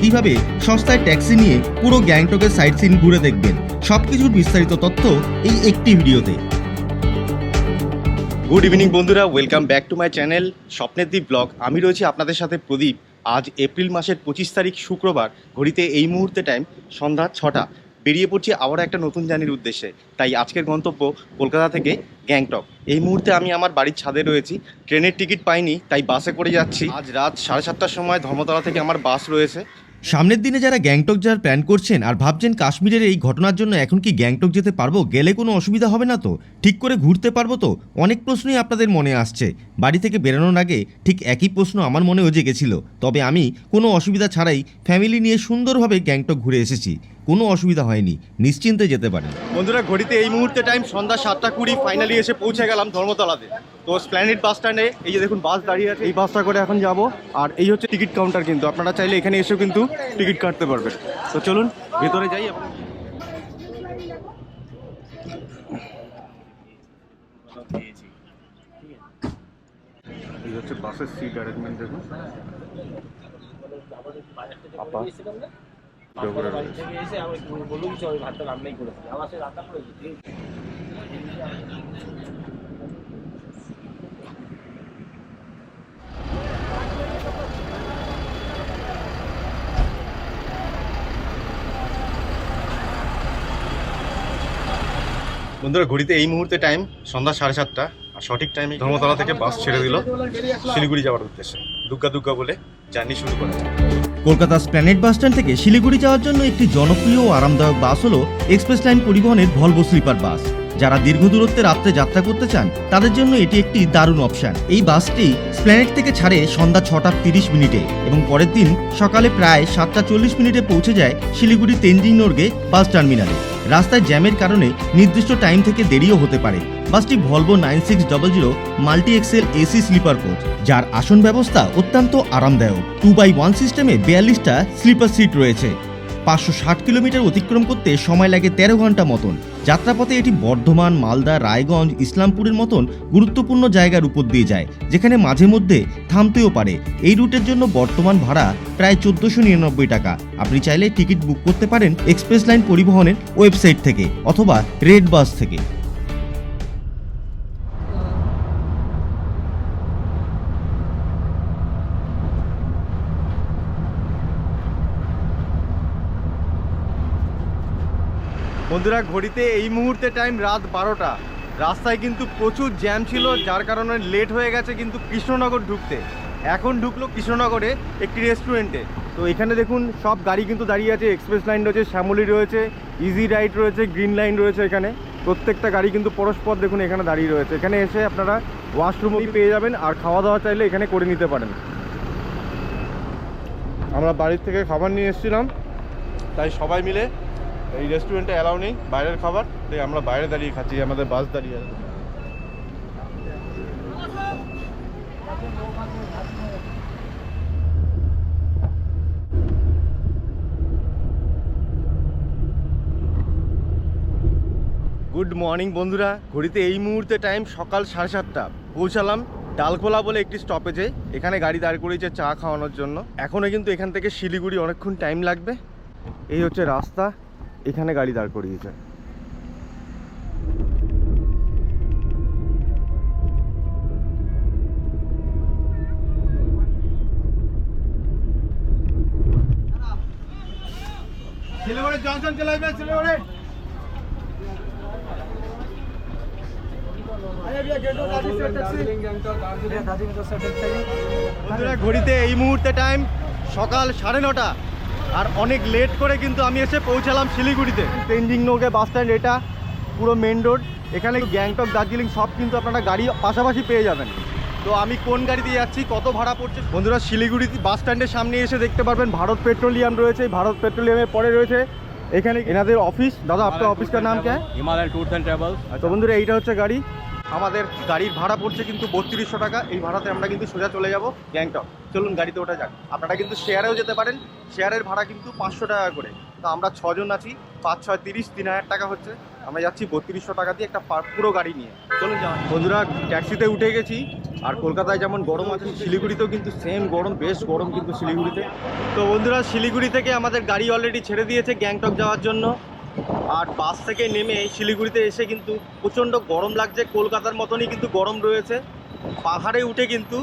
কীভাবে সস্তায় ট্যাক্সি নিয়ে পুরো গ্যাংটকের সাইট সিন ঘুরে দেখবেন? সবকিছুর বিস্তারিত তথ্য এই একটি ভিডিওতে। গুড ইভিনিং বন্ধুরা। Welcome back to my channel স্বপ্নের দ্বীপ ব্লগ। আমি রয়েছি আপনাদের সাথে প্রদীপ। আজ এপ্রিল মাসের পঁচিশ তারিখ, শুক্রবার। ঘড়িতে এই মুহূর্তে টাইম সন্ধ্যা ছটা। বেরিয়ে পড়ছি আবার একটা নতুন জার্নির উদ্দেশ্যে। তাই আজকের গন্তব্য কলকাতা থেকে গ্যাংটক। এই মুহূর্তে আমি আমার বাড়ির ছাদে রয়েছি। ট্রেনের টিকিট পাইনি, তাই বাসে করে যাচ্ছি। আজ রাত সাড়ে সাতটার সময় ধর্মতলা থেকে আমার বাস রয়েছে। সামনের দিনে যারা গ্যাংটক যাওয়ার প্ল্যান করছেন আর ভাবছেন কাশ্মীরের এই ঘটনার জন্য এখন কি গ্যাংটক যেতে পারব, গেলে কোনো অসুবিধা হবে না তো? ঠিক করে ঘুরতে পারব তো? অনেক প্রশ্নই আপনাদের মনে আসছে। বাড়ি থেকে বেরোনোর আগে ঠিক একই প্রশ্ন আমার মনেও জেগেছিল। তবে আমি কোনো অসুবিধা ছাড়াই ফ্যামিলি নিয়ে সুন্দরভাবে গ্যাংটক ঘুরে এসেছি। কোনো অসুবিধা হয়নি, নিশ্চিন্তে যেতে পারেন বন্ধুরা, ঘড়িতে এই মুহূর্তে টাইম সন্ধ্যা সাতটা কুড়ি ফাইনালি এসে পৌঁছে গেলাম ধর্মতলাতে। তো স্প্ল্যানেট বাস স্ট্যান্ডে এই যে দেখুন বাস দাঁড়িয়ে আছে, এই বাসটা করে এখন যাব। আর এই হচ্ছে টিকিট কাউন্টার কিন্তু, আপনারা চাইলে এখানে এসেও কিন্তু টিকিট কাটতে পারবেন। তো চলুন, ভেতরে যাই বাসের সিট অ্যারেঞ্জমেন্ট দেখুন। বন্ধুরা ঘড়িতে এই মুহূর্তে টাইম সন্ধ্যা সাড়ে সাতটা আর সঠিক টাইমে ধর্মতলা থেকে বাস ছেড়ে দিল শিলিগুড়ি যাওয়ার উদ্দেশ্যে। দুগ্গা দুগ্গা বলে জার্নি শুরু করা কলকাতা স্প্ল্যানেট বাস স্ট্যান্ড থেকে শিলিগুড়ি যাওয়ার জন্য একটি জনপ্রিয় ও আরামদায়ক বাস হল এক্সপ্রেস লাইন পরিবহনের ভলভো স্লিপার বাস। যারা দীর্ঘ দূরত্বে রাত্রে যাত্রা করতে চান, তাদের জন্য এটি একটি দারুণ অপশন। এই বাসটি স্প্ল্যানেট থেকে ছাড়ে সন্ধ্যা ছটা তিরিশ মিনিটে এবং পরের দিন সকালে প্রায় সাতটা চল্লিশ মিনিটে পৌঁছে যায় শিলিগুড়ি তেনজিং নর্গে বাস টার্মিনালে। রাস্তায় জ্যামের কারণে নির্দিষ্ট টাইম থেকে দেরিও হতে পারে। বাসটি Volvo nine six double zero multi axle AC sleeper coach, যার আসন ব্যবস্থা অত্যন্ত আরামদায়ক। টু বাই ওয়ান সিস্টেমে বিয়াল্লিশটা স্লিপার সিট রয়েছে। পাঁচশো ষাট কিলোমিটার অতিক্রম করতে সময় লাগে তেরো ঘণ্টা মতন। যাত্রাপথে এটি বর্ধমান, মালদা, রায়গঞ্জ, ইসলামপুরের মতন গুরুত্বপূর্ণ জায়গার উপর দিয়ে যায়, যেখানে মাঝে মধ্যে থামতেও পারে। এই রুটের জন্য বর্তমান ভাড়া প্রায় চোদ্দোশো নিরানব্বই টাকা। আপনি চাইলে টিকিট বুক করতে পারেন এক্সপ্রেস লাইন পরিবহনের ওয়েবসাইট থেকে অথবা রেড বাস থেকে। বন্ধুরা, ঘড়িতে এই মুহূর্তে টাইম রাত বারোটা। রাস্তায় কিন্তু প্রচুর জ্যাম ছিল, যার কারণে লেট হয়ে গেছে কিন্তু কৃষ্ণনগর ঢুকতে। এখন ঢুকলো কৃষ্ণনগরে একটি রেস্টুরেন্টে তো এখানে দেখুন, সব গাড়ি কিন্তু দাঁড়িয়ে আছে এক্সপ্রেস লাইন রয়েছে, শ্যামলি রয়েছে ইজি রাইড রয়েছে গ্রিন লাইন রয়েছে এখানে। প্রত্যেকটা গাড়ি কিন্তু পরস্পর দেখুন এখানে দাঁড়িয়ে রয়েছে। এখানে এসে আপনারা ওয়াশরুমই পেয়ে যাবেন, আর খাওয়া দাওয়া চাইলে এখানে করে নিতে পারেন। আমরা বাড়ির থেকে খাবার নিয়ে এসেছিলাম, তাই সবাই মিলে এই রেস্টুরেন্টে অ্যালাউ নেই, বাইরের খাবার, তাই আমরা বাইরে দাঁড়িয়ে খাচ্ছি, আমাদের বাস দাঁড়িয়ে আছে। গুড মর্নিং বন্ধুরা। ঘড়িতে এই মুহূর্তে টাইম সকাল সাড়ে সাতটা। পৌঁছালাম ডালখোলা বলে একটি স্টপেজে এখানে গাড়ি দাঁড় করিয়েছে চা খাওয়ানোর জন্য। এখনও কিন্তু এখান থেকে শিলিগুড়ি অনেকক্ষণ টাইম লাগবে। এই হচ্ছে রাস্তা। এখানে গাড়ি দাঁড় করিয়েছে। শিলিগুড়ি জংশন চলে আসবে শিলিগুড়ি। ঘড়িতে এই মুহূর্তে টাইম সকাল সাড়ে নটা। আর অনেক লেট করে কিন্তু আমি এসে পৌঁছালাম শিলিগুড়িতে। তেনজিং নৌকে বাস স্ট্যান্ড এটা পুরো মেন রোড এখানে গ্যাংটক দার্জিলিং সব কিন্তু আপনারা গাড়ি পাশাপাশি পেয়ে যাবেন। তো আমি কোন গাড়িতে যাচ্ছি কত ভাড়া পড়ছে? বন্ধুরা শিলিগুড়ি বাস স্ট্যান্ডের সামনে এসে দেখতে পারবেন ভারত পেট্রোলিয়াম রয়েছে ভারত পেট্রোলিয়ামের পরে রয়েছে। এখানে এনাদের অফিস দাদা আপনার অফিসটার নাম কে হিমালয়ান ট্যুরস অ্যান্ড ট্রাভেলস তো বন্ধুরা এইটা হচ্ছে গাড়ি। আমাদের গাড়ির ভাড়া পড়ছে কিন্তু বত্রিশশো টাকা। এই ভাড়াতে আমরা কিন্তু সোজা চলে যাব গ্যাংটক। চলুন গাড়িতে ওটা যাক। আপনারা কিন্তু শেয়ারেও যেতে পারেন। শেয়ারের ভাড়া কিন্তু পাঁচশো টাকা করে। তো আমরা ছজন আছি। পাঁচ, ছয়, তিরিশ, তিন হাজার টাকা হচ্ছে। আমরা যাচ্ছি বত্রিশশো টাকা দিয়ে একটা পুরো গাড়ি নিয়ে। চলুন যাওয়া বন্ধুরা, ট্যাক্সিতে উঠে গেছি। আর কলকাতায় যেমন গরম আছে, শিলিগুড়িতেও কিন্তু সেম গরম, বেশ গরম কিন্তু শিলিগুড়িতে। তো বন্ধুরা, শিলিগুড়ি থেকে আমাদের গাড়ি অলরেডি ছেড়ে দিয়েছে গ্যাংটক যাওয়ার জন্য। আর বাস থেকে নেমে শিলিগুড়িতে এসে কিন্তু প্রচণ্ড গরম লাগছে। কলকাতার মতনই কিন্তু গরম রয়েছে। পাহাড়ে উঠে কিন্তু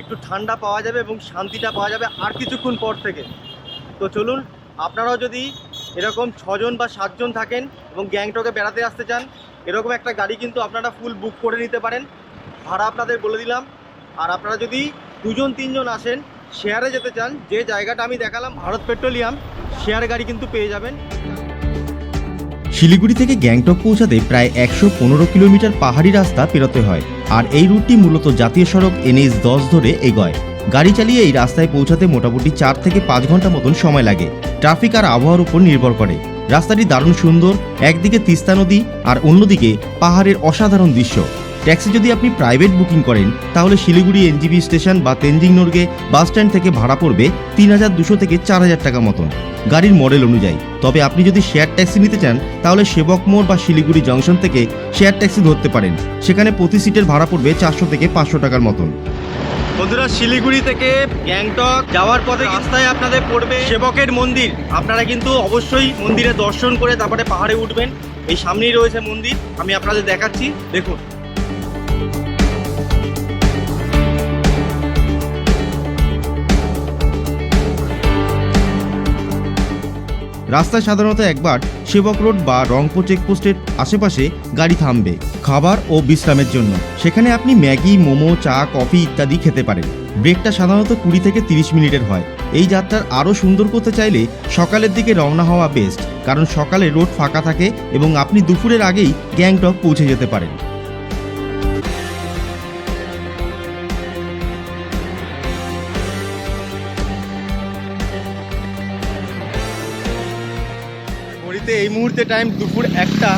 একটু ঠান্ডা পাওয়া যাবে এবং শান্তিটা পাওয়া যাবে আর কিছুক্ষণ পর থেকে। তো চলুন, আপনারাও যদি এরকম ছজন বা সাতজন থাকেন এবং গ্যাংটকে বেড়াতে আসতে চান, এরকম একটা গাড়ি কিন্তু আপনারা ফুল বুক করে নিতে পারেন। ভাড়া আপনাদের বলে দিলাম। আর আপনারা যদি দুজন, তিনজন আসেন শেয়ারে যেতে চান, যে জায়গাটা আমি দেখালাম, ভারত পেট্রোলিয়াম শেয়ার গাড়ি কিন্তু পেয়ে যাবেন। শিলিগুড়ি থেকে গ্যাংটক পৌঁছাতে প্রায় একশো পনেরো কিলোমিটার পাহাড়ি রাস্তা পেরোতে হয়, আর এই রুটটি মূলত জাতীয় সড়ক এনএস দশ ধরে এগোয়। গাড়ি চালিয়ে এই রাস্তায় পৌঁছাতে মোটামুটি চার থেকে পাঁচ ঘণ্টা মতন সময় লাগে। ট্রাফিক আর আবহাওয়ার উপর নির্ভর করে। রাস্তাটি দারুণ সুন্দর, একদিকে তিস্তা নদী আর অন্যদিকে পাহাড়ের অসাধারণ দৃশ্য। ট্যাক্সি যদি আপনি প্রাইভেট বুকিং করেন, তাহলে শিলিগুড়ি এনজিবি স্টেশন বা তেনজিং নোরগে বাস স্ট্যান্ড থেকে ভাড়া পড়বে তিন হাজার দুশো থেকে চার হাজার টাকা মতন। গাড়ির মডেল অনুযায়ী। তবে আপনি যদি শেয়ার ট্যাক্সি নিতে চান, তাহলে সেবক মোড় বা শিলিগুড়ি জংশন থেকে শেয়ার ট্যাক্সি ধরতে পারেন। সেখানে প্রতি সিটের ভাড়া পড়বে চারশো থেকে পাঁচশো টাকার মতন। বন্ধুরা, শিলিগুড়ি থেকে গ্যাংটক যাওয়ার পথে রাস্তায় আপনাদের পড়বে সেবকের মন্দির। আপনারা কিন্তু অবশ্যই মন্দিরে দর্শন করে তারপরে পাহাড়ে উঠবেন। এই সামনেই রয়েছে মন্দির। আমি আপনাদের দেখাচ্ছি। দেখুন। রাস্তায় সাধারণত একবার সেবক রোড বা রংপুর চেকপোস্টের আশেপাশে গাড়ি থামবে খাবার ও বিশ্রামের জন্য। সেখানে আপনি ম্যাগি, মোমো, চা, কফি ইত্যাদি খেতে পারেন। ব্রেকটা সাধারণত কুড়ি থেকে তিরিশ মিনিটের হয়। এই যাত্রার আরও সুন্দর করতে চাইলে সকালের দিকে রওনা হওয়া বেস্ট, কারণ সকালে রোড ফাঁকা থাকে এবং আপনি দুপুরের আগেই গ্যাংটক পৌঁছে যেতে পারেন। ঘড়িতে এই মুহূর্তে টাইম দুপুর একটা।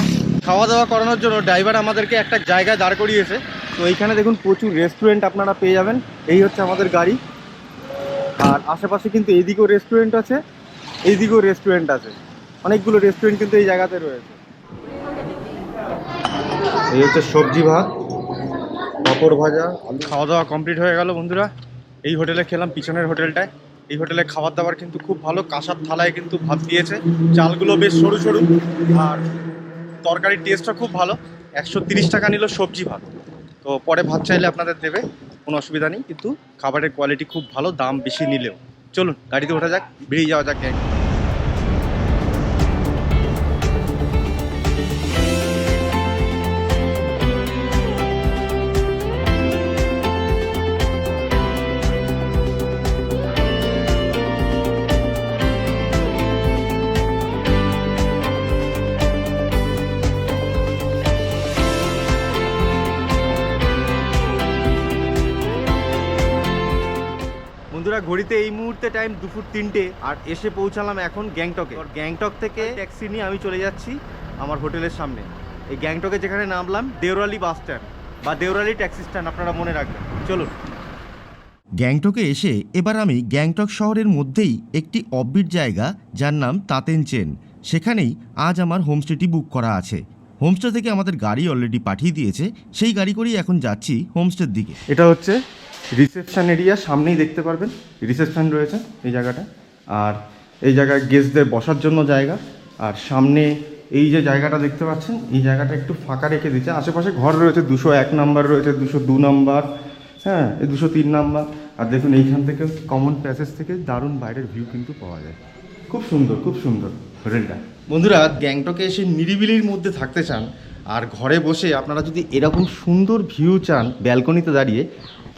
খাওয়া দাওয়া করানোর জন্য ড্রাইভার আমাদেরকে একটা জায়গায় দাঁড় করিয়েছে। তো এইখানে দেখুন প্রচুর রেস্টুরেন্ট আপনারা পেয়ে যাবেন। এই হচ্ছে আমাদের গাড়ি। আর আশেপাশে কিন্তু এইদিকেও রেস্টুরেন্ট আছে, এইদিকেও রেস্টুরেন্ট আছে। অনেকগুলো রেস্টুরেন্ট কিন্তু এই জায়গাতে রয়েছে। এই হচ্ছে সবজি ভাত, পাঁপড় ভাজা খাওয়া দাওয়া কমপ্লিট হয়ে গেল বন্ধুরা। এই হোটেলে খেলাম, পিছনের হোটেলটায়। এই হোটেলে খাবার দাবার কিন্তু খুব ভালো। কাঁসার থালায় কিন্তু ভাত দিয়েছে। চালগুলো বেশ সরু সরু। আর তরকারির টেস্টটা খুব ভালো। একশো টাকা নিল সবজি ভাত। তো পরে ভাত চাইলে আপনাদের দেবে, কোনো অসুবিধা নেই। কিন্তু খাবারের কোয়ালিটি খুব ভালো, দাম বেশি নিলেও। চলুন, গাড়িতে ওঠা যাক, বেরিয়ে যাওয়া যাক ঘড়িতে এই মুহূর্তে টাইম দুপুর তিনটে আর এসে পৌঁছালাম এখন গ্যাংটকে। গ্যাংটক থেকে ট্যাক্সি নিয়ে আমি চলে যাচ্ছি আমার হোটেলের সামনে। এই গ্যাংটকে যেখানে নামলাম দেওরালি বাস স্ট্যান্ড বা দেওরালি ট্যাক্সি স্ট্যান্ড আপনারা মনে রাখবেন। চলুন। গ্যাংটকে এসে এবার আমি গ্যাংটক শহরের মধ্যেই একটি অব্বিট জায়গা যার নাম তাতেন চেন। সেখানেই আজ আমার হোমস্টেটি বুক করা আছে। হোমস্টে থেকে আমাদের গাড়ি অলরেডি পাঠিয়ে দিয়েছে। সেই গাড়ি করেই এখন যাচ্ছি হোমস্টের দিকে। এটা হচ্ছে রিসেপশন এরিয়া সামনেই দেখতে পারবেন। রিসেপশন রয়েছে এই জায়গাটা। আর এই জায়গায় গেস্টদের বসার জন্য জায়গা। আর সামনে এই যে জায়গাটা দেখতে পাচ্ছেন, এই জায়গাটা একটু ফাঁকা রেখে দিচ্ছে আশেপাশে ঘর রয়েছে, দুশো এক নাম্বার রয়েছে, দুশো দু নাম্বার। হ্যাঁ এই দুশো তিন নাম্বার। আর দেখুন, এইখান থেকে কমন প্যাসেজ থেকে দারুণ বাইরের ভিউ কিন্তু পাওয়া যায়। খুব সুন্দর খুব সুন্দর হোটেলটা বন্ধুরা, গ্যাংটকে এসে নিরিবিলির মধ্যে থাকতে চান। আর ঘরে বসে আপনারা যদি এরকম সুন্দর ভিউ চান ব্যালকনিতে দাঁড়িয়ে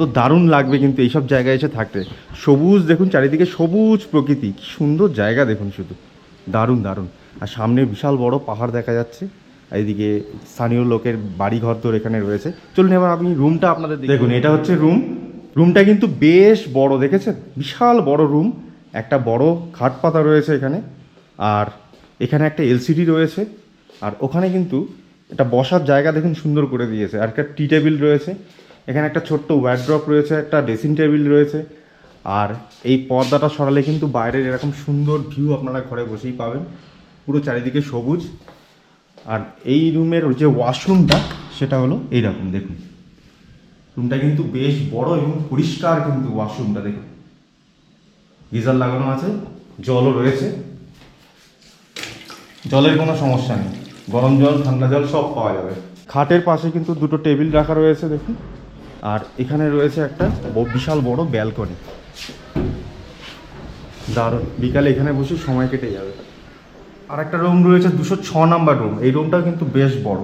তো দারুণ লাগবে কিন্তু এইসব জায়গায় এসে থাকতে। সবুজ দেখুন চারিদিকে সবুজ প্রকৃতি কি সুন্দর জায়গা দেখুন শুধু। দারুণ দারুণ। আর সামনে বিশাল বড় পাহাড় দেখা যাচ্ছে। এইদিকে স্থানীয় লোকের বাড়ি ঘর তোর এখানে রয়েছে। চলুন এবার আপনি রুমটা আপনাদের দেখুন এটা হচ্ছে রুম। রুমটা কিন্তু বেশ বড় দেখেছেন? বিশাল বড় রুম। একটা বড় খাট পাতা রয়েছে এখানে। আর এখানে একটা এলসিডি রয়েছে। আর ওখানে কিন্তু একটা বসার জায়গা দেখুন সুন্দর করে দিয়েছে। আর একটা টি টেবিল রয়েছে। এখানে একটা ছোট্ট ওয়ার্ড্রপ রয়েছে, একটা ড্রেসিং টেবিল রয়েছে। আর এই পর্দাটা সরালে কিন্তু বাইরের এরকম সুন্দর ভিউ আপনারা ঘরে বসেই পাবেন। পুরো চারিদিকে সবুজ। আর এই রুমের যে ওয়াশরুমটা সেটা হলো এইরকম, দেখুন। রুমটা কিন্তু বেশ বড় এবং পরিষ্কার কিন্তু ওয়াশরুমটা দেখুন। গিজার লাগানো আছে, জলও রয়েছে। জলের কোনো সমস্যা নেই। গরম জল, ঠান্ডা জল সব পাওয়া যাবে। খাটের পাশে কিন্তু দুটো টেবিল রাখা রয়েছে, দেখুন। আর এখানে রয়েছে একটা বিশাল বড় ব্যালকনি। দারুণ। বিকালে এখানে বসে সময় কেটে যাবে। আর একটা রুম রয়েছে দুশো ছ নাম্বার রুম। এই রুমটাও কিন্তু বেশ বড়।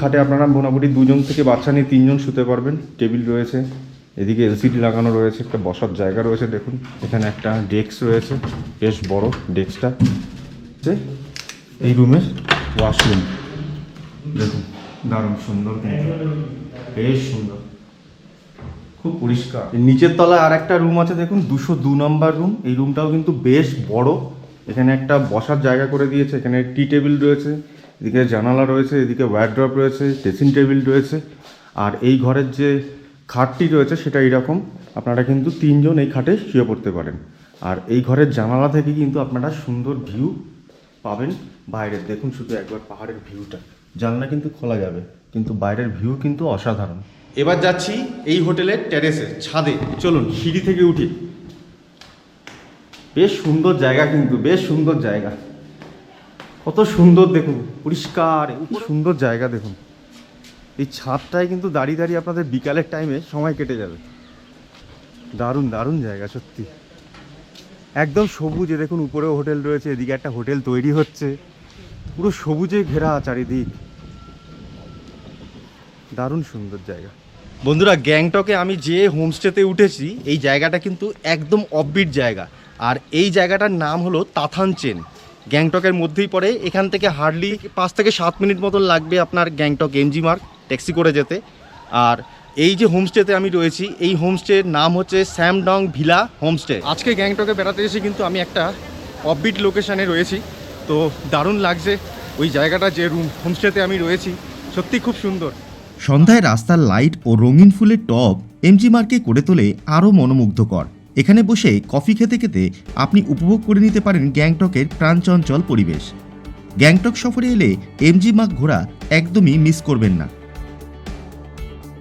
খাটে আপনারা মোটামুটি দুজন থেকে বাচ্চা নিয়ে তিনজন শুতে পারবেন। টেবিল রয়েছে, এদিকে এলসিডি লাগানো রয়েছে, একটা বসার জায়গা রয়েছে, দেখুন। এখানে একটা ডেস্ক রয়েছে, বেশ বড় ডেস্কটা। এই রুমের ওয়াশরুম। দেখুন, দারুণ সুন্দর বেশ সুন্দর। খুব পরিষ্কার। নিচের তলায় আর একটা রুম আছে, দেখুন, দুশো দু নম্বর রুম এই রুমটাও কিন্তু বেশ বড়। এখানে একটা বসার জায়গা করে দিয়েছে, এখানে টি টেবিল রয়েছে, এদিকে জানালা রয়েছে, এদিকে ওয়ার্ড্রপ রয়েছে ড্রেসিং টেবিল রয়েছে। আর এই ঘরের যে খাটটি রয়েছে, সেটা এইরকম। আপনারা কিন্তু তিনজন এই খাটে শুয়ে পড়তে পারেন। আর এই ঘরের জানালা থেকে কিন্তু আপনারা সুন্দর ভিউ পাবেন বাইরের। দেখুন শুধু একবার পাহাড়ের ভিউটা জানলা কিন্তু খোলা যাবে, কিন্তু বাইরের ভিউ কিন্তু অসাধারণ। এবার যাচ্ছি এই হোটেলের টেরেসে ছাদে। চলুন, সিঁড়ি থেকে উঠি। বেশ সুন্দর জায়গা কিন্তু, বেশ সুন্দর জায়গা। কত সুন্দর দেখুন, পরিষ্কার সুন্দর জায়গা দেখুন। এই ছাদটায় কিন্তু দাঁড়িয়ে দাঁড়িয়ে আপনাদের বিকালের টাইমে সময় কেটে যাবে। দারুণ দারুণ জায়গা, সত্যি। একদম সবুজ দেখুন, উপরেও হোটেল রয়েছে, এদিকে একটা হোটেল তৈরি হচ্ছে। পুরো সবুজে ঘেরা চারিদিক। দারুণ সুন্দর জায়গা। বন্ধুরা, গ্যাংটকে আমি যে হোমস্টেতে উঠেছি, এই জায়গাটা কিন্তু একদম অববিট জায়গা। আর এই জায়গাটার নাম হলো তাথান চেন। গ্যাংটকের মধ্যেই পড়ে, এখান থেকে হার্ডলি পাঁচ থেকে সাত মিনিট মতন লাগবে আপনার গ্যাংটক এমজি মার্ক, ট্যাক্সি করে যেতে। আর এই যে হোমস্টেতে আমি রয়েছি, এই হোমস্টের নাম হচ্ছে স্যামডং ভিলা হোমস্টে। আজকে গ্যাংটকে বেড়াতে এসে কিন্তু আমি একটা অববিট লোকেশানে রয়েছি। তো দারুণ লাগছে, ওই জায়গাটা যে রুম হোমস্টেতে আমি রয়েছি সত্যি খুব সুন্দর। সন্ধ্যায় রাস্তার লাইট ও রঙিন ফুলের টব এমজি মার্কে করে তোলে আরও মনোমুগ্ধকর। এখানে বসে কফি খেতে খেতে আপনি উপভোগ করে নিতে পারেন গ্যাংটকের প্রাণচঞ্চল পরিবেশ। গ্যাংটক সফরে এলে এমজি মার্ক ঘোরা একদমই মিস করবেন না।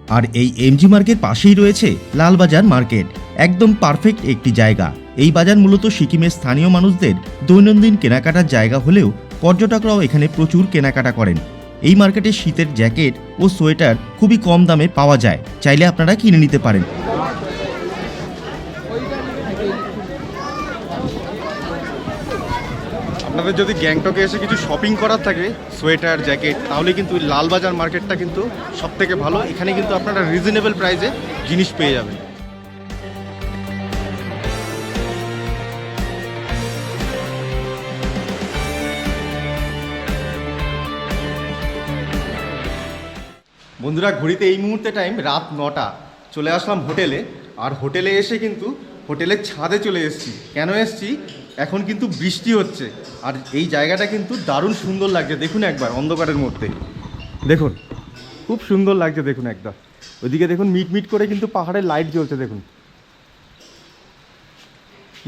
আর এই এমজি মার্কের পাশেই রয়েছে লালবাজার মার্কেট, একদম পারফেক্ট একটি জায়গা। এই বাজার মূলত সিকিমের স্থানীয় মানুষদের দৈনন্দিন কেনাকাটার জায়গা হলেও পর্যটকরাও এখানে প্রচুর কেনাকাটা করেন। এই মার্কেটে শীতের জ্যাকেট ও সোয়েটার খুবই কম দামে পাওয়া যায়। চাইলে আপনারা কিনে নিতে পারেন। আপনাদের যদি গ্যাংটকে এসে কিছু শপিং করার থাকে, সোয়েটার, জ্যাকেট, তাহলে কিন্তু লালবাজার মার্কেটটা কিন্তু সব থেকে ভালো। এখানে কিন্তু আপনারা রিজনেবল প্রাইসে জিনিস পেয়ে যাবেন। বন্ধুরা, ঘড়িতে এই মুহূর্তে টাইম রাত নটা। চলে আসলাম হোটেলে, আর হোটেলে এসে কিন্তু হোটেলের ছাদে চলে এসেছি। কেন এসছি? এখন কিন্তু বৃষ্টি হচ্ছে, আর এই জায়গাটা কিন্তু দারুণ সুন্দর লাগছে। দেখুন একবার অন্ধকারের মধ্যে। দেখুন, খুব সুন্দর লাগছে দেখুন একদম। ওইদিকে দেখুন মিট মিট করে কিন্তু পাহাড়ের লাইট জ্বলছে, দেখুন।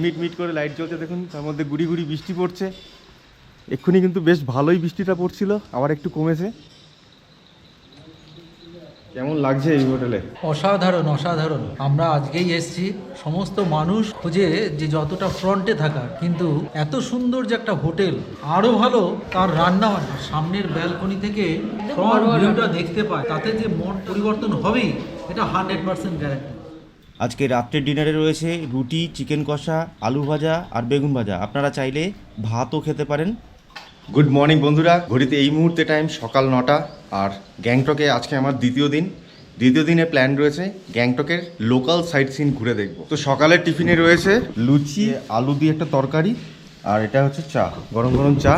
মিট মিট করে লাইট জ্বলছে, দেখুন। তার মধ্যে গুড়ি গুড়ি বৃষ্টি পড়ছে। এক্ষুনি কিন্তু বেশ ভালোই বৃষ্টিটা পড়ছিল, আবার একটু কমেছে। কেমন লাগছে এই হোটেলে? অসাধারণ অসাধারণ। আমরা আজকেই এসেছি। সমস্ত মানুষ খুঁজে যে যতটা ফ্রন্টে থাকা কিন্তু এত সুন্দর যে একটা হোটেল আরও ভালো তার রান্না বান্না সামনের ব্যালকনি থেকে ফ্রন্ট ভিউটা দেখতে পায়। তাতে যে মন পরিবর্তন হবেই এটা হান্ড্রেড পার্সেন্ট গ্যারান্টি আজকে রাত্রের ডিনারে রয়েছে রুটি চিকেন কষা আলু ভাজা আর বেগুন ভাজা। আপনারা চাইলে ভাতও খেতে পারেন। গুড মর্নিং বন্ধুরা। ঘড়িতে এই মুহূর্তে টাইম সকাল নটা। আর গ্যাংটকে আজকে আমার দ্বিতীয় দিন। দ্বিতীয় দিনে প্ল্যান রয়েছে গ্যাংটকের লোকাল সাইট সিন ঘুরে দেখব। তো সকালের টিফিনে রয়েছে লুচি, আলু দিয়ে একটা তরকারি, আর এটা হচ্ছে চা, গরম গরম চা।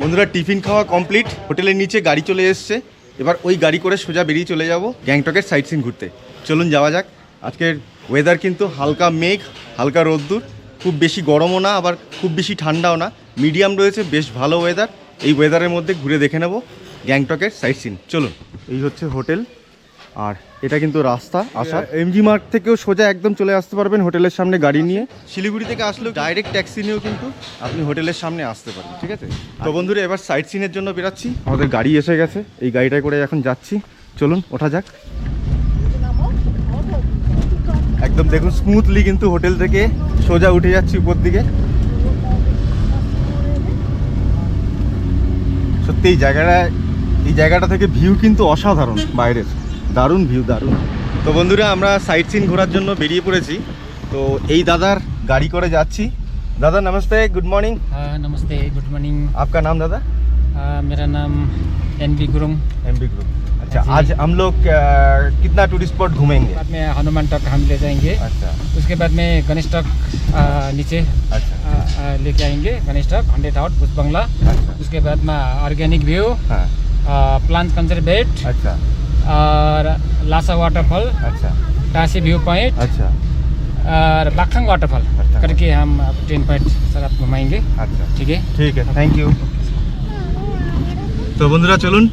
বন্ধুরা, টিফিন খাওয়া কমপ্লিট হোটেলের নিচে গাড়ি চলে এসছে। এবার ওই গাড়ি করে সোজা বেরিয়ে চলে যাব গ্যাংটকের সাইট সিন ঘুরতে। চলুন যাওয়া যাক। আজকের ওয়েদার কিন্তু হালকা মেঘ, হালকা রোদ্দুর। খুব বেশি গরমও না, আবার খুব বেশি ঠান্ডাও না। মিডিয়াম রয়েছে, বেশ ভালো ওয়েদার এই ওয়েদারের মধ্যে ঘুরে দেখে নেব। গ্যাংটকের সাইট সিন চলুন এই হচ্ছে হোটেল। আর এটা কিন্তু রাস্তা আসার। এমজি মার্ক থেকেও সোজা একদম চলে আসতে পারবেন হোটেলের সামনে গাড়ি নিয়ে। শিলিগুড়ি থেকে আসলেও ডাইরেক্ট ট্যাক্সি নিয়েও কিন্তু আপনি হোটেলের সামনে আসতে পারেন ঠিক আছে? তো বন্ধুরা এবার সাইট সিনের জন্য বেরাচ্ছি। আমাদের গাড়ি এসে গেছে এই গাড়িটায় করে এখন যাচ্ছি। চলুন ওঠা যাক। একদম দেখুন স্মুথলি কিন্তু হোটেল থেকে সোজা উঠে যাচ্ছি উপর দিকে। সত্যি এই জায়গাটা এই জায়গাটা থেকে ভিউ কিন্তু অসাধারণ বাইরের দারুণ ভিউ দারুণ তো বন্ধুরা আমরা সাইট সিন ঘোরার জন্য বেরিয়ে পড়েছি তো এই দাদার গাড়ি করে যাচ্ছি দাদা নমস্তে গুড মর্নিং हाँ, नमस्ते गुड मॉर्निंग आपका नाम दादा हाँ, मेरा नाम N B Gurung M B group अच्छा जी। आज हम लोग अ, कितना टूरिस्ट स्पॉट घूमेंगे बाद में हनुमान टॉक हम ले जाएंगे अच्छा उसके बाद में गणेश टॉक आ, नीचे अच्छा आ, आ, लेके आएंगे Ganesh talk hundred out Bush बंगला अच्छा उसके बाद में ऑर्गेनिक व्यू हाँ प्लांट कंजर्वेट अच्छा और लासा वाटरफॉल अच्छा टासी व्यू पॉइंट अच्छा और बाखंग वाटरफॉल अच्छा। करके हम टेन पॉइंट सर आप घुमाएंगे अच्छा ठीक है ঠিক আছে থ্যাংক ইউ তো বন্ধুরা চলুন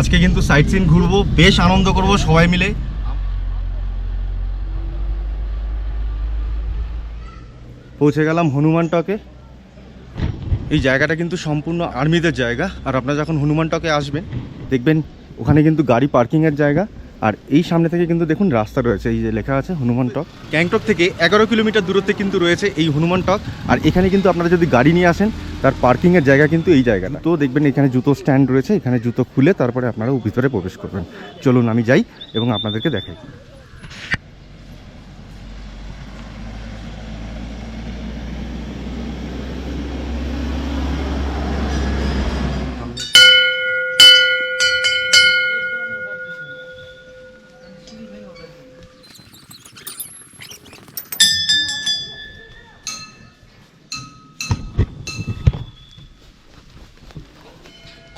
আজকে কিন্তু সাইট সিন ঘুরবো বেশ আনন্দ করব সবাই মিলে পৌঁছে গেলাম হনুমান টকে এই জায়গাটা কিন্তু সম্পূর্ণ আর্মিদের জায়গা। আর আপনারা যখন হনুমান টকে আসবেন, দেখবেন ওখানে কিন্তু গাড়ি পার্কিংয়ের জায়গা। আর এই সামনে থেকে কিন্তু দেখুন রাস্তা রয়েছে, এই যে লেখা আছে হনুমান টক। গ্যাংটক থেকে এগারো কিলোমিটার দূরত্বে কিন্তু রয়েছে এই হনুমান টক। আর এখানে কিন্তু আপনারা যদি গাড়ি নিয়ে আসেন, তার পার্কিংয়ের জায়গা কিন্তু এই জায়গাটা। তো দেখবেন এখানে জুতো স্ট্যান্ড রয়েছে, এখানে জুতো খুলে তারপরে আপনারা ভিতরে প্রবেশ করবেন। চলুন আমি যাই এবং আপনাদেরকে দেখাই।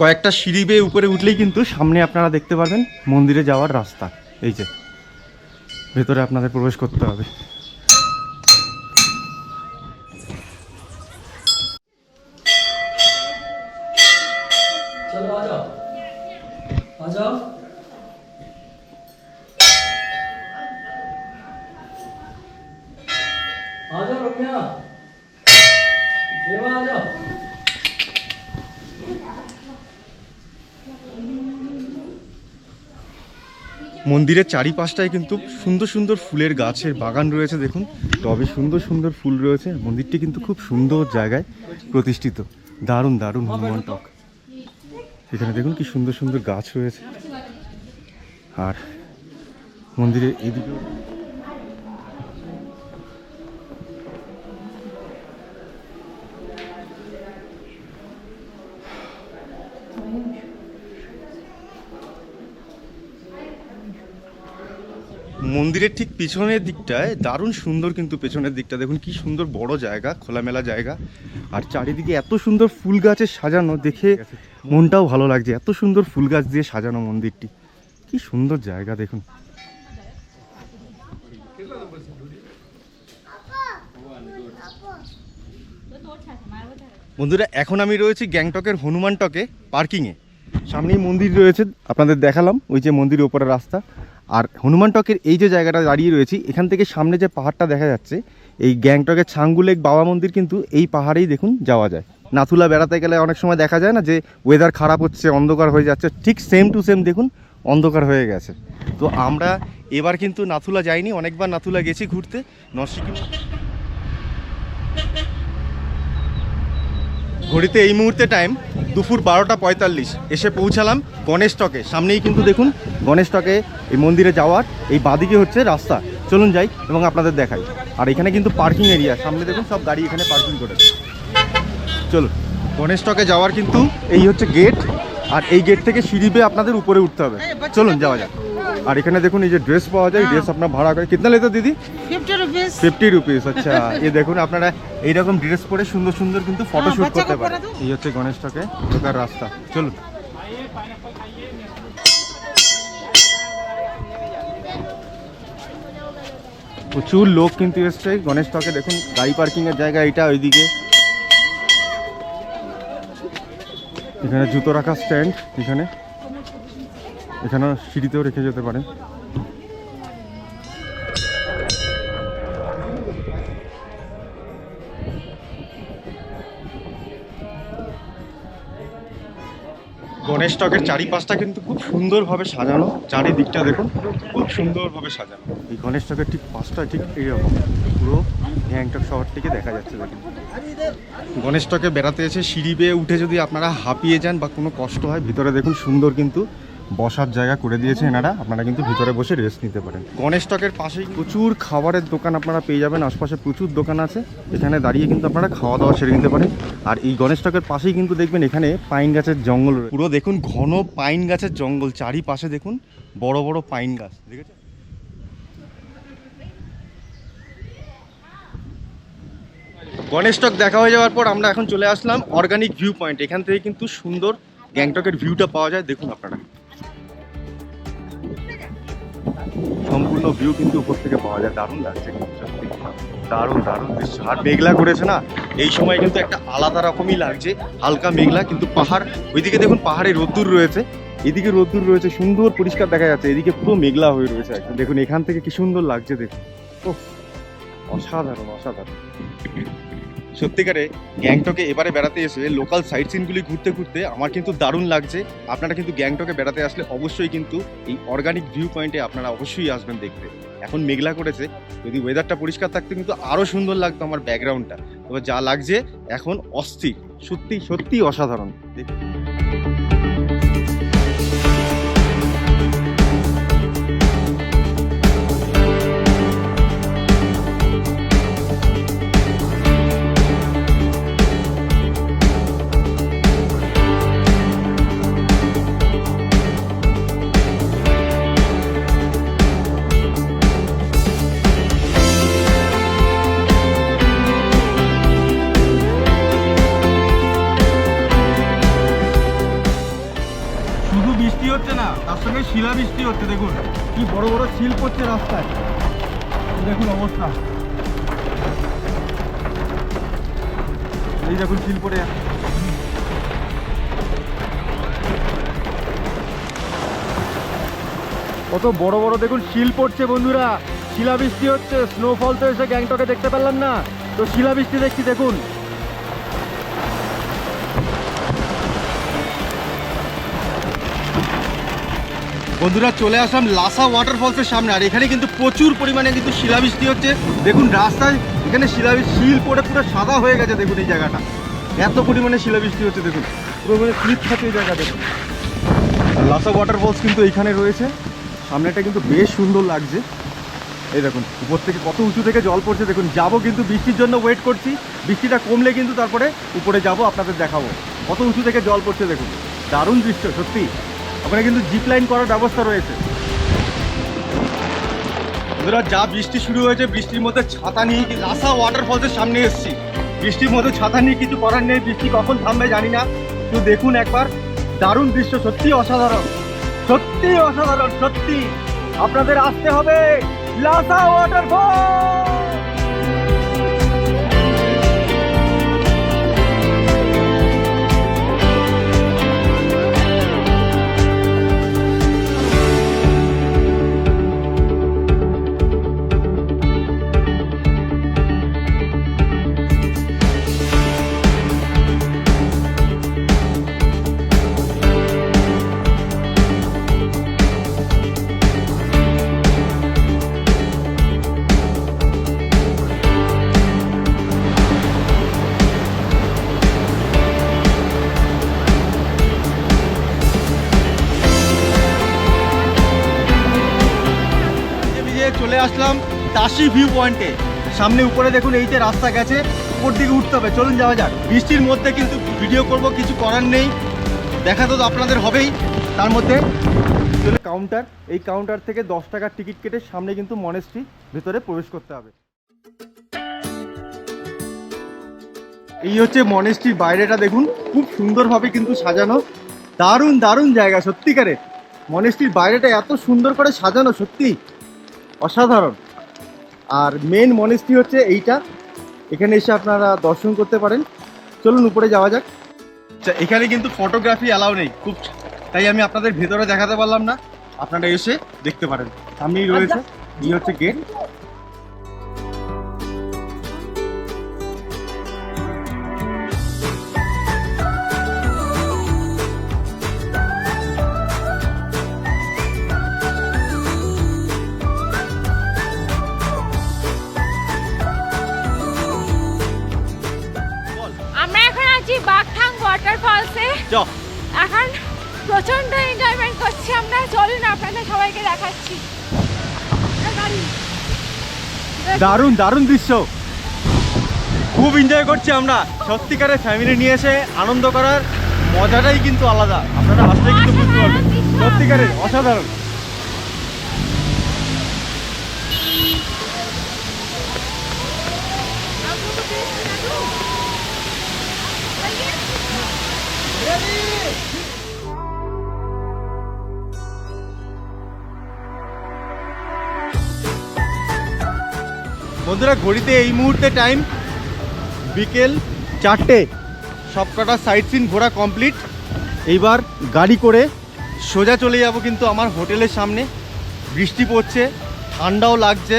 কয়েকটা সিঁড়ি বেয়ে উপরে উঠলেই কিন্তু সামনে আপনারা দেখতে পারবেন মন্দিরে যাওয়ার রাস্তা এই যে ভেতরে আপনাদের প্রবেশ করতে হবে चलो आ जाओ आ जाओ आ जाओ रम्या देवा आ जाओ মন্দিরের চারিপাশটায় কিন্তু সুন্দর সুন্দর ফুলের গাছের বাগান রয়েছে, দেখুন। তবে সুন্দর সুন্দর ফুল রয়েছে। মন্দিরটি কিন্তু খুব সুন্দর জায়গায় প্রতিষ্ঠিত। দারুণ দারুণ হনুমান টক। এখানে দেখুন কি সুন্দর সুন্দর গাছ রয়েছে। আর মন্দিরের এদিকে মন্দিরের ঠিক পিছনের দিকটায় দারুণ সুন্দর কিন্তু পেছনের দিকটা। দেখুন কি সুন্দর বড় জায়গা খোলামেলা জায়গা। আর চারিদিকে এত সুন্দর ফুল গাছের সাজানো দেখে মনটাও ভালো লাগছে। এত সুন্দর ফুল গাছ দিয়ে সাজানো মন্দিরটি। কি সুন্দর জায়গা দেখুন। বন্ধুরা এখন আমি রয়েছি গ্যাংটকের হনুমান টকে পার্কিংয়ে। সামনেই মন্দির রয়েছে আপনাদের দেখালাম। ওই যে মন্দিরের ওপরের রাস্তা। আর হনুমান টকের এই যে জায়গাটা দাঁড়িয়ে রয়েছি, এখান থেকে সামনে যে পাহাড়টা দেখা যাচ্ছে, এই গ্যাংটকের ছাঙ্গুলেক বাবা মন্দির কিন্তু এই পাহাড়েই দেখুন যাওয়া যায়। নাথুলা বেড়াতে গেলে অনেক সময় দেখা যায় না যে ওয়েদার খারাপ হচ্ছে, অন্ধকার হয়ে যাচ্ছে, ঠিক সেম টু সেম দেখুন অন্ধকার হয়ে গেছে। তো আমরা এবার কিন্তু নাথুলা যাইনি, অনেকবার নাথুলা গেছি ঘুরতে। নরসিকিম ঘড়িতে এই মুহূর্তে টাইম দুপুর বারোটা পঁয়তাল্লিশ। এসে পৌঁছালাম গণেশ টকে সামনেই কিন্তু দেখুন, গণেশ টকে এই মন্দিরে যাওয়ার এই বাঁদিকে হচ্ছে রাস্তা। চলুন যাই এবং আপনাদের দেখাই। আর এখানে কিন্তু পার্কিং এরিয়া সামনে দেখুন, সব গাড়ি এখানে পার্কিং করেছে। চলুন। গণেশ টকে যাওয়ার কিন্তু এই হচ্ছে গেট আর এই গেট থেকে সিঁড়ি আপনাদের উপরে উঠতে হবে। চলুন, যাওয়া যাক। আর এখানে দেখুন এই যে ড্রেস পাওয়া যায় ড্রেস আপনার ভাড়া করে। কিতনা লেতো দিদি? ফিফটি রুপিস আচ্ছা। এ দেখুন আপনারা এইরকম ড্রেস পরে সুন্দর সুন্দর কিন্তু ফটোশ্যুট করতে পারেন। এই হচ্ছে গণেশটাকে ঢোকার রাস্তা। চলুন। প্রচুর লোক কিন্তু এসছে। গণেশ টকে দেখুন গাড়ি পার্কিং এর জায়গা এটা ওইদিকে। এখানে জুতো রাখা স্ট্যান্ড এখানে। এখানেও সিঁড়িতেও রেখে যেতে পারেন। গণেশ টকের চারিপাশটা কিন্তু খুব সুন্দরভাবে সাজানো। চারিদিকটা দেখুন খুব সুন্দরভাবে সাজানো। এই গণেশ টকের ঠিক পাশটা ঠিক এইরকম। পুরো গ্যাংটক শহরটিকে দেখা যাচ্ছে দেখুন গণেশ টকে বেড়াতে এসে সিঁড়ি বেয়ে উঠে যদি আপনারা হাঁপিয়ে যান বা কোনো কষ্ট হয় ভিতরে দেখুন সুন্দর কিন্তু বসার জায়গা করে দিয়েছে এনারা, আপনারা কিন্তু ভিতরে বসে রেস্ট নিতে পারেন। গণেশ টকের পাশেই প্রচুর খাবারের দোকান আপনারা পেয়ে যাবেন, আশপাশে প্রচুর দোকান আছে, এখানে দাঁড়িয়ে কিন্তু আপনারা খাওয়া দাওয়া সেরে নিতে পারেন। আর এই গণেশ টকের পাশেই কিন্তু দেখবেন এখানে পাইন গাছের জঙ্গল। পুরো দেখুন ঘন পাইন গাছের জঙ্গল, চারিপাশে দেখুন বড় বড় পাইন গাছ দেখেছেন গণেশ টক দেখা হয়ে যাওয়ার পর আমরা এখন চলে আসলাম অর্গানিক ভিউ পয়েন্ট এখান থেকে কিন্তু সুন্দর গ্যাংটকের ভিউটা পাওয়া যায়, দেখুন আপনারা। সম্পূর্ণ ভিউ কিন্তু উপর থেকে পাওয়া যায় দারুণ লাগছে কিন্তু সত্যি। দারুণ দারুণ দৃশ্য। আর মেঘলা করেছে না? এই সময় কিন্তু একটা আলাদা রকমই লাগছে। হালকা মেঘলা কিন্তু পাহাড় ওইদিকে দেখুন পাহাড়ে রোদ্দুর রয়েছে। এদিকে রোদ্দুর রয়েছে সুন্দর পরিষ্কার দেখা যাচ্ছে। এদিকে পুরো মেঘলা হয়ে রয়েছে একদম। দেখুন এখান থেকে কি সুন্দর লাগছে দেখুন। ওহ, অসাধারণ অসাধারণ। সত্যিকারে গ্যাংটকে এবারে বেড়াতে এসে লোকাল সাইট সিনগুলি ঘুরতে ঘুরতে আমার কিন্তু দারুণ লাগছে। আপনারা কিন্তু গ্যাংটকে বেড়াতে আসলে অবশ্যই কিন্তু এই অর্গানিক ভিউ পয়েন্টে আপনারা অবশ্যই আসবেন দেখতে। এখন মেঘলা করেছে, যদি ওয়েদারটা পরিষ্কার থাকতে কিন্তু আরও সুন্দর লাগতো আমার ব্যাকগ্রাউন্ডটা তবে যা লাগছে এখন অস্থির, সত্যি সত্যি অসাধারণ। দেখুন। শিলা দেখুন, কি বড় বড় শিল পড়ছে রাস্তায়। দেখুন অবস্থা। এই দেখুন শিল পড়ে। কত বড় বড় দেখুন শিল পড়ছে বন্ধুরা। শিলাবৃষ্টি হচ্ছে স্নোফল তো এসে গ্যাংটকে দেখতে পেলাম না। তো শিলাবৃষ্টি দেখছি, দেখুন। বন্ধুরা চলে আসলাম লাসা ওয়াটারফলসের সামনে। আর এখানে কিন্তু প্রচুর পরিমাণে কিন্তু শিলাবৃষ্টি হচ্ছে। দেখুন, রাস্তায় এখানে শিলাবৃষ্টি শিল পড়ে পুরো সাদা হয়ে গেছে, দেখুন এই জায়গাটা। এত পরিমাণে শিলাবৃষ্টি হচ্ছে, দেখুন। পুরো মানে স্লিপ খাচ্ছে এই জায়গা দেখুন। লাসা ওয়াটারফলস কিন্তু এইখানে রয়েছে। সামনেটা কিন্তু বেশ সুন্দর লাগছে। এই দেখুন, উপর থেকে কত উঁচু থেকে জল পড়ছে, দেখুন। যাব কিন্তু বৃষ্টির জন্য ওয়েট করছি। বৃষ্টিটা কমলে কিন্তু তারপরে উপরে যাব, আপনাদের দেখাবো। কত উঁচু থেকে জল পড়ছে, দেখুন। দারুণ দৃশ্য, সত্যি। ওখানে কিন্তু জিপ লাইন করার ব্যবস্থা রয়েছে। যা বৃষ্টি শুরু হয়েছে, বৃষ্টির মধ্যে ছাতা নিয়ে লাসা ওয়াটারফলসের সামনে এসেছি। বৃষ্টির মধ্যে ছাতা নিয়ে কিছু করার নেই, বৃষ্টি কখন থামবে জানি না। তো দেখুন একবার, দারুণ দৃশ্য সত্যি অসাধারণ। সত্যি অসাধারণ সত্যি আপনাদের আসতে হবে লাসা ওয়াটারফল! ভিউ পয়েন্টে সামনে উপরে দেখুন, এই যে রাস্তা গেছে, উপর দিকে উঠতে হবে। চলুন যাওয়া যাক। বৃষ্টির মধ্যে কিন্তু ভিডিও করব, কিছু করার নেই। দেখা তো আপনাদের হবেই। তার মধ্যে চলে কাউন্টার এই কাউন্টার থেকে দশ টাকার টিকিট কেটে সামনে কিন্তু মনেস্ট্রি ভেতরে প্রবেশ করতে হবে। এই হচ্ছে মনেস্ট্রির বাইরেটা দেখুন। খুব সুন্দরভাবে কিন্তু সাজানো। দারুণ দারুণ জায়গা, সত্যিকারে। মনেস্ট্রির বাইরেটা এত সুন্দর করে সাজানো সত্যি অসাধারণ। আর মেন মনেস্ট্রি হচ্ছে এইটা। এখানে এসে আপনারা দর্শন করতে পারেন। চলুন উপরে যাওয়া যাক। আচ্ছা এখানে কিন্তু ফটোগ্রাফি অ্যালাউ নেই। খুব তাই আমি আপনাদের ভেতরে দেখাতে পারলাম না। আপনারা এসে দেখতে পারেন। সামনেই রয়েছে এই হচ্ছে গেট এসেছি বাগথাং ওয়াটারফলসে চ এখন প্রচণ্ড এনজয়মেন্ট করছি আমরা। চলুন আপনাদের সবাইকে দেখাচ্ছি। দারুণ দারুণ দৃশ্য। খুব এনজয় করছি আমরা। সত্যিকারের ফ্যামিলি নিয়ে এসে আনন্দ করার মজাটাই কিন্তু আলাদা। আপনারা আসলে কিন্তু বুঝতে পারবেন। সত্যিকারের অসাধারণ। বন্ধুরা, ঘড়িতে এই মুহূর্তে টাইম বিকেল চারটে। সবকটা সাইট সিন ঘোরা কমপ্লিট এইবার গাড়ি করে সোজা চলে যাব কিন্তু আমার হোটেলের সামনে। বৃষ্টি পড়ছে, ঠান্ডাও লাগছে।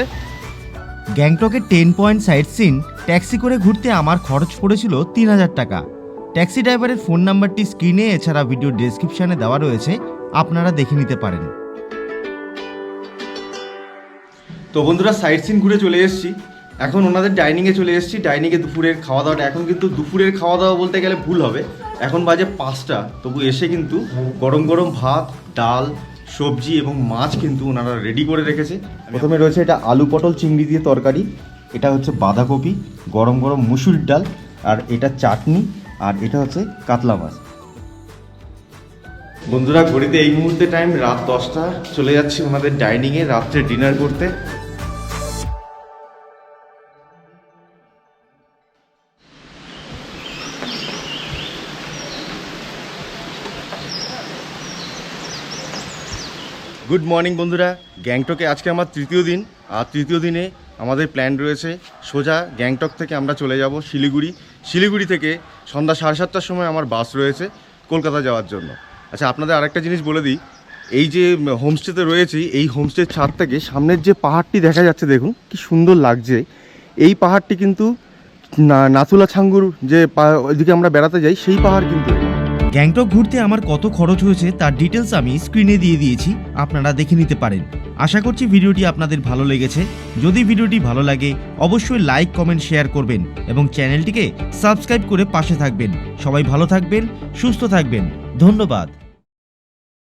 গ্যাংটকের ten point sightseeing taxi করে ঘুরতে আমার খরচ পড়েছিল তিন হাজার টাকা। ট্যাক্সি ড্রাইভারের ফোন নাম্বারটি স্ক্রিনে এছাড়া ভিডিও ডেসক্রিপশনে দেওয়া রয়েছে। আপনারা দেখে নিতে পারেন। তো বন্ধুরা সাইট সিন ঘুরে চলে এসেছি। এখন ওনাদের ডাইনিংয়ে চলে এসেছি। ডাইনিংয়ে দুপুরের খাওয়া দাওয়াটা এখন কিন্তু দুপুরের খাওয়া দাওয়া বলতে গেলে ভুল হবে। এখন বাজে পাঁচটা। তবু এসে কিন্তু গরম গরম ভাত, ডাল, সবজি এবং মাছ কিন্তু ওনারা রেডি করে রেখেছে। প্রথমে রয়েছে এটা আলু পটল চিংড়ি দিয়ে তরকারি। এটা হচ্ছে বাঁধাকপি, গরম গরম মুসুরির ডাল, আর এটা চাটনি, আর এটা হচ্ছে কাতলা মাছ। বন্ধুরা, ঘড়িতে এই মুহূর্তে টাইম রাত দশটা। চলে যাচ্ছি ওনাদের ডাইনিংয়ে রাত্রে ডিনার করতে। গুড মর্নিং বন্ধুরা, গ্যাংটকে আজকে আমার তৃতীয় দিন। আর তৃতীয় দিনে আমাদের প্ল্যান রয়েছে, সোজা গ্যাংটক থেকে আমরা চলে যাব শিলিগুড়ি। শিলিগুড়ি থেকে সন্ধ্যা সাড়ে সাতটার সময় আমার বাস রয়েছে, কলকাতা যাওয়ার জন্য। আচ্ছা আপনাদের আরেকটা জিনিস বলে দিই। এই যে হোমস্টেতে রয়েছি, এই হোমস্টের ছাদ থেকে সামনের যে পাহাড়টি দেখা যাচ্ছে, দেখুন, কি সুন্দর লাগছে। এই পাহাড়টি কিন্তু নাথুলা ছাঙ্গুর যে ওইদিকে আমরা বেড়াতে যাই, সেই পাহাড় কিন্তু। গ্যাংটক ঘুরতে আমার কত খরচ হয়েছে, তার ডিটেলস আমি স্ক্রিনে দিয়ে দিয়েছি, আপনারা দেখে নিতে পারেন। আশা করছি ভিডিওটি আপনাদের ভালো লেগেছে। যদি ভিডিওটি ভালো লাগে, অবশ্যই লাইক কমেন্ট শেয়ার করবেন এবং চ্যানেলটিকে সাবস্ক্রাইব করে পাশে থাকবেন। সবাই ভালো থাকবেন, সুস্থ থাকবেন। ধন্যবাদ।